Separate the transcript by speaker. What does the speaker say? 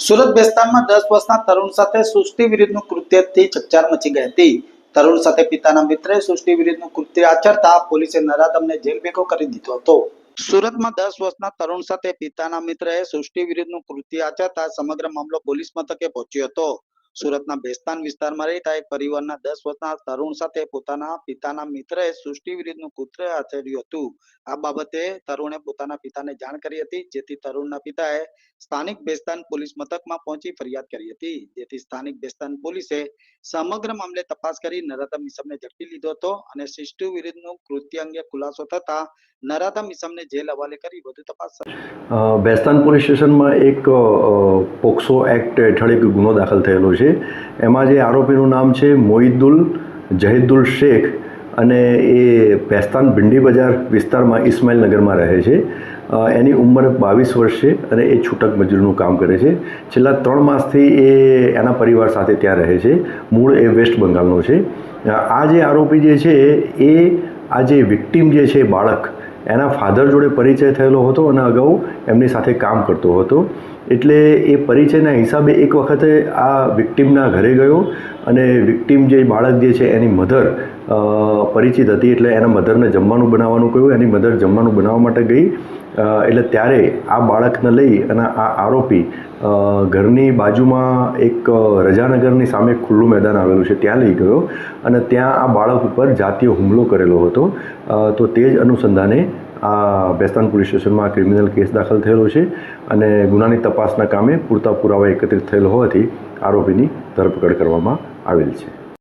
Speaker 1: સુરત બેસ્તાનમાં દસ વર્ષના તરુણ સાથે સૃષ્ટિ વિરુદ્ધનું કૃત્યથી ચકચાર મચી ગઈ હતી. તરુણ સાથે પિતાના મિત્રે સૃષ્ટિ વિરુદ્ધનું કૃત્ય આચરતા પોલીસે નરાધમને જેલ ભેગો કરી દીધો હતો. સુરતમાં દસ વર્ષના તરુણ સાથે પિતાના મિત્રએ સૃષ્ટિ વિરુદ્ધનું કૃત્ય આચરતા સમગ્ર મામલો પોલીસ મથકે પહોંચ્યો હતો. સુરતના ભેસ્તાન વિસ્તારમાં રહેતા એક પરિવારના દસ વર્ષના તરુણ સાથે પોતાના પિતાના મિત્રએ સૃષ્ટિ વિરુદ્ધનું કૃત્ય આચર્યું હતું. આ બાબતે તરુણે પોતાના પિતાને જાણ કરી હતી, જેથી તરુણના પિતાએ સ્થાનિક બેસ્તાન પોલીસ મથકમાં પહોંચી ફરિયાદ કરી હતી. જેથી સ્થાનિક બેસ્તાન પોલીસે સમગ્ર મામલે તપાસ કરી નરાધમ ઈસમને ઝડપી લીધો હતો અને સૃષ્ટિ વિરુદ્ધનું કૃત્ય અંગે ખુલાસો થતા નરાધમ ઇસમને જેલ હવાલે કરી વધુ તપાસ
Speaker 2: બેસ્તાન પોલીસ સ્ટેશનમાં એક પોક્સો એક્ટ હેઠળ એક ગુનો દાખલ થયેલો છે. એમાં જે આરોપીનું નામ છે મોહિદુલ જહીદુલ શેખ અને એ બેસ્તાન ભિંડી બજાર વિસ્તારમાં ઇસ્માઇલ નગરમાં રહે છે. એની ઉંમર બાવીસ વર્ષ છે અને એ છૂટક મજૂરીનું કામ કરે છે. છેલ્લા ત્રણ માસથી એ એના પરિવાર સાથે ત્યાં રહે છે. મૂળ એ વેસ્ટ બંગાળનો છે. આ જે આરોપી જે છે એ આ જે વિક્ટીમ જે છે બાળક એના ફાધર જોડે પરિચય થયેલો હતો અને અગાઉ એમની સાથે કામ કરતો હતો. એટલે એ પરિચયના હિસાબે એક વખતે આ વિક્ટીમના ઘરે ગયો અને વિક્ટીમ જે બાળક જે છે એની મધર પરિચિત હતી એટલે એના મધરને જમવાનું બનાવવાનું કહ્યું. એની મધર જમવાનું બનાવવા માટે ગઈ એટલે ત્યારે આ બાળકને લઈ અને આ આરોપી ઘરની બાજુમાં એક રજાનગરની સામે ખુલ્લું મેદાન આવેલું છે, ત્યાં લઈ ગયો અને ત્યાં આ બાળક ઉપર જાતીય હુમલો કરેલો હતો. તો તે જ અનુસંધાને આ બેસ્તાન પોલીસ સ્ટેશનમાં ક્રિમિનલ કેસ દાખલ થયેલો છે અને ગુનાની તપાસના કામે પૂરતા પુરાવા એકત્રિત થયેલ હોવાથી આરોપીની ધરપકડ કરવામાં આવેલ છે.